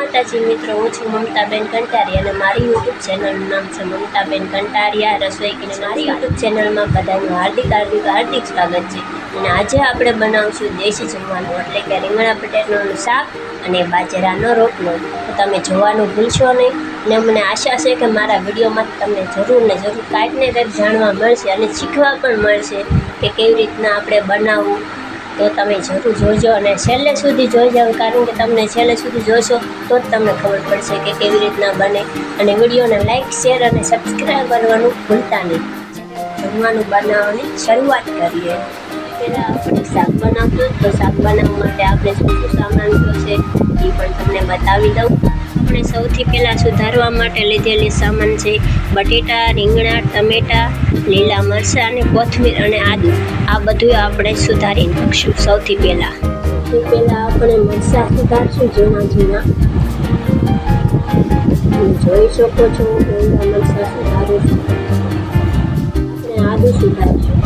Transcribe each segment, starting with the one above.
માતાજી મિત્રો, હું છું મમતાબેન કંટારીયા અને મારી યુટ્યુબ ચેનલનું નામ છે મમતાબેન કંટારિયા. રસોઈ કે મારી યુટ્યુબ ચેનલમાં બધાનું હાર્દિક હાર્દિક હાર્દિક સ્વાગત છે. અને આજે આપણે બનાવશું દેશી જમવાનું, એટલે કે રીંગણા બટેટાનું શાક અને બાજરાનો રોટલો. તો તમે જોવાનું ભૂલશો નહીં. અને મને આશા છે કે મારા વિડીયોમાં તમને જરૂર ને જરૂર કાંઈક ને કંઈક જાણવા મળશે અને શીખવા પણ મળશે કે કેવી રીતના આપણે બનાવવું તો તમે જરૂર જોજો અને છેલ્લે સુધી જોઈ જાઓ, કારણ કે તમને છેલ્લે સુધી જોશો, તો જ તમને ખબર પડશે કે કેવી રીતના બને. અને વિડીયોને લાઇક શેર અને સબસ્ક્રાઈબ કરવાનું ભૂલતા નહીં. જમવાનું બનાવવાની શરૂઆત કરીએ. પહેલાં આપણે શાક બનાવતું તો શાક બનાવવા માટે આપણે શું શું સામાન જોશે એ પણ તમને બતાવી દઉં. આપણે સૌથી પહેલાં સુધારવા માટે લીધેલી સામાન છે બટેટા, રીંગણા, ટમેટા, લીલા મરચાં અને કોથમીર અને આદુ. આ બધું આપણે સુધારી નાખશું સૌથી પહેલાં. સૌથી પહેલાં આપણે મરચાં સુધારશું જૂના જૂના જોઈ શકો છો, લીલા મરચાં સુધારું છું. અને આદુ સુધારશું.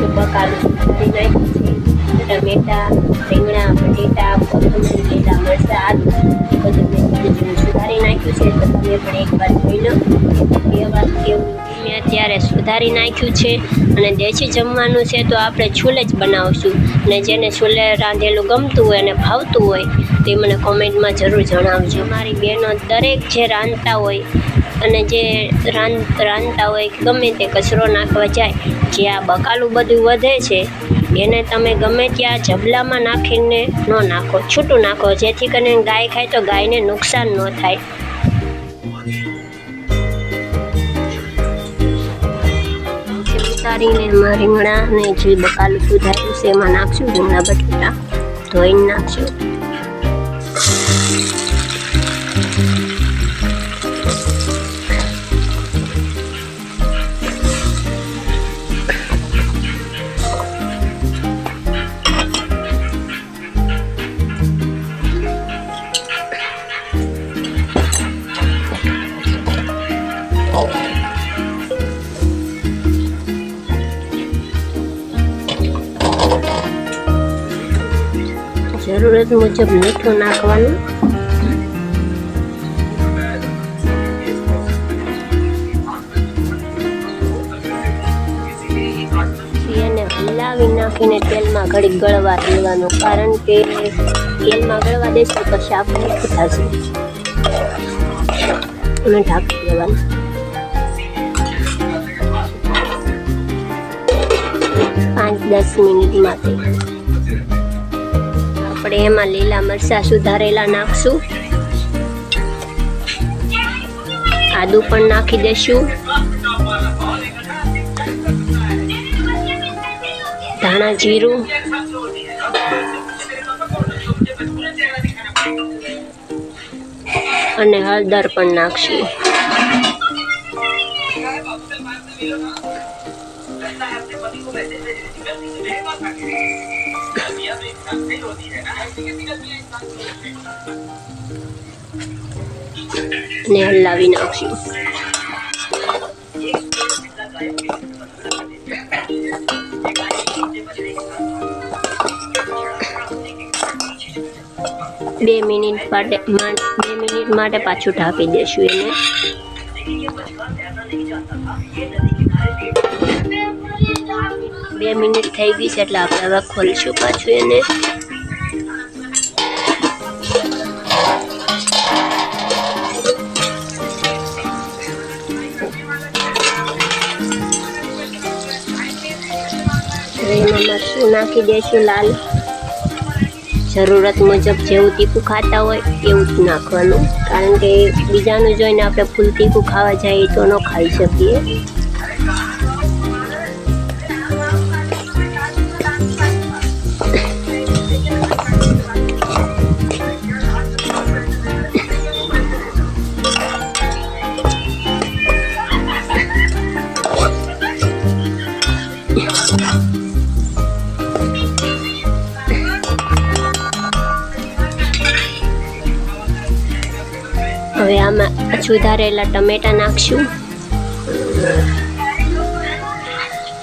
તો આદુ સુધારી નાખ્યું છે. ટમેટા, રીંગણા, બટેટા, કોથમીર, લીલા મરચાં, આદુ. તો પણ એકવાર જોઈ લો. કેવું મેં અત્યારે સુધારી નાખ્યું છે અને દેશી જમવાનું છે તો આપણે છૂલે જ બનાવશું. અને જેને છૂલે રાંધેલું ગમતું હોય અને ભાવતું હોય તે મને કોમેન્ટમાં જરૂર જણાવજો. મારી બહેનો દરેક જે રાંધતા હોય અને જે રાંધ, રાંધતા હોય ગમે તે કચરો નાખવા જાય, જે આ બકાલું બધું વધે છે, એને તમે ગમે ત્યાં જબલામાં નાખીને ન નાખો, છૂટું નાખો. જેથી કરીને ગાય ખાય તો ગાયને નુકસાન ન થાય. ઉતારીને રીંગણા ને જે બકાલું સુધાર્યું છે એમાં નાખશું રીંગણા બટેટા ધોઈને નાખશું. જરૂરત મુજબ મીઠું નાખવાનું. પછી એને હલાવી નાખીને તેલમાં ઘડી ગળવા દેવાનું. કારણ કે તેલમાં ગળવા દેશે શાક મીઠું થશે. અને ઢાંકી દેવાનું. પાંચ દસ મિનિટ માટે. આપણે એમાં લીલા મરચાં સુધારેલા નાખશું. આદુ પણ નાખી દઈશું. ધાણા જીરું. અને હળદર પણ નાખશું. અને હલાવી નાખશું બે મિનિટ માટે બે મિનિટ માટે પાછું ઢાંકી દેશું એને. બે મિનિટ થઈ ગઈ છે એટલે આપણે હવે ખોલશું પાછું એને. એમાં મરચું નાખી દઈશું લાલ. જરૂરત મુજબ જેવું તીખું ખાતા હોય એવું જ નાખવાનું. કારણ કે બીજાનું જોઈને આપણે ફૂલ તીખું ખાવા જઈએ તો ન ખાઈ શકીએ. હવે આમાં સુધારેલા ટમેટા નાખશું.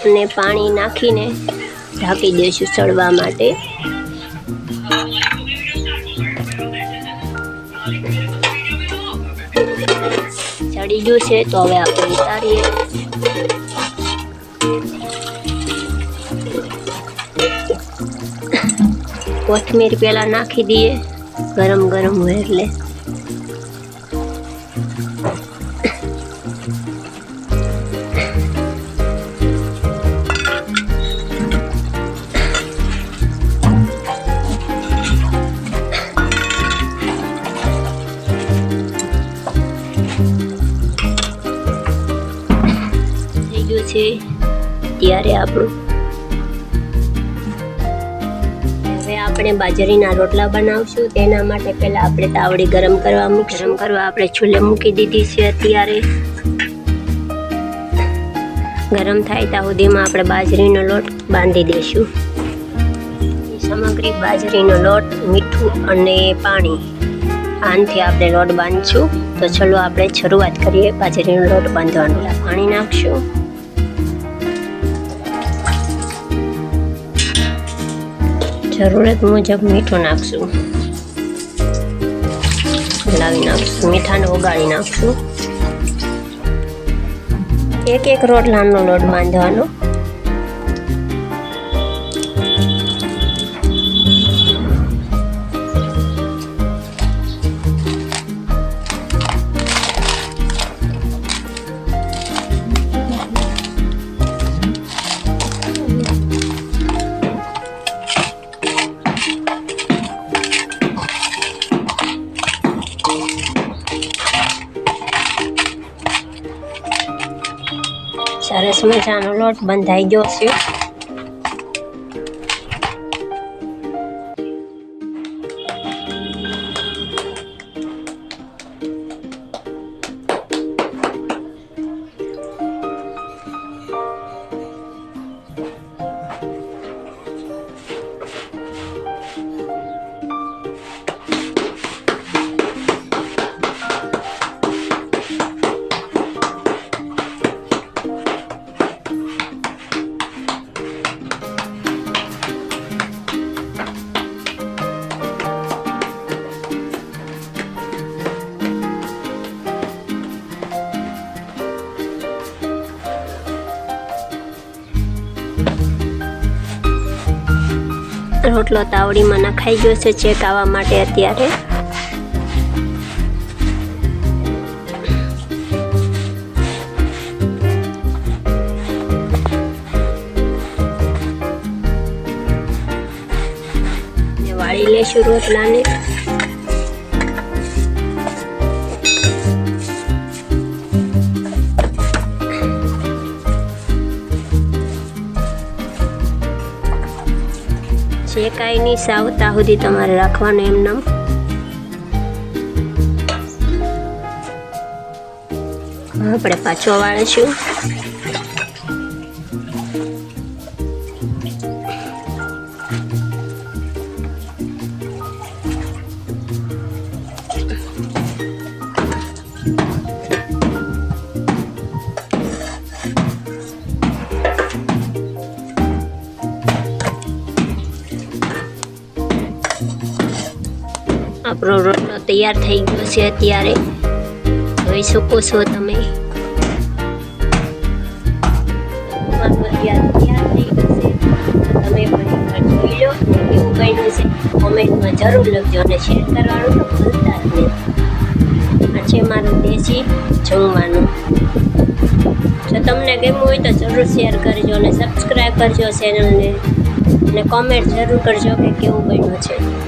અને પાણી નાખીને ઢાંકી દઈશું સળવા માટે. ચડી ગયું છે, તો હવે આપણે ઉતારીએ. કોથમીર પહેલાં નાખી દઈએ, ગરમ ગરમ હોય એટલે. આપણું. હવે આપણે બાજરીના રોટલા બનાવશું. તેના માટે પહેલા આપણે તાવડી ગરમ કરવા ગરમ કરવા આપણે ચૂલે મૂકી દીધી છે અત્યારે. ગરમ થાય ત્યાં સુધીમાં આપણે બાજરીનો લોટ બાંધી દઈશું. સામગ્રી બાજરીનો લોટ, મીઠું અને પાણી. આનથી આપણે લોટ બાંધશું. તો ચલો આપણે શરૂઆત કરીએ બાજરીનો લોટ બાંધવાનું. પાણી નાખશું. જરૂરત મુજબ મીઠું નાખશું. લાવી નાખશું. મીઠાને ઓગાળી નાખશું. એક એક રોટલાનો લોટ બાંધવાનો. સરસ મજાનો લોટ બંધાઈ ગયો છે રોટલો તાવડીમાં નખાઈ ગયો છે ચેક આવવા માટે અત્યારે. વાળી લેશું રોટલાને. જે નહીં સાવ ત્યાં સુધી તમારે રાખવાનું એમ નામ. આપણે પાછો વાળીશું. આપણો રોટલો તૈયાર થઈ ગયો છે અત્યારે. જોઈ શકો છો તમે. તમે પણ જોઈ લો. બન્યું છે. કોમેન્ટમાં જરૂર લખજો અને શેર કરવાનું તો ભૂલતા જ આ છે મારું દેશી જમવાનું. જો તમને ગમ્યું હોય તો જરૂર શેર કરજો અને સબસ્ક્રાઈબ કરજો ચેનલને અને કોમેન્ટ જરૂર કરજો કે કેવું બન્યું છે.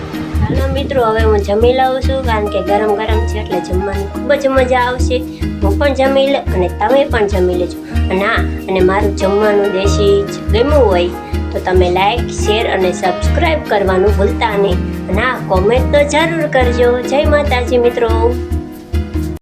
હાલો મિત્રો, હવે હું જમી લઉં છું, કારણ કે ગરમ ગરમ છે એટલે જમવાની ખૂબ જ મજા આવશે. હું પણ જમી લે, અને તમે પણ જમી લેજો. અને હા અને મારું જમવાનું દેશી જ ગમ્યું હોય, તો તમે લાઈક શેર અને સબસ્ક્રાઈબ કરવાનું ભૂલતા નહીં. અને હા કોમેન્ટ તો જરૂર કરજો. જય માતાજી મિત્રો.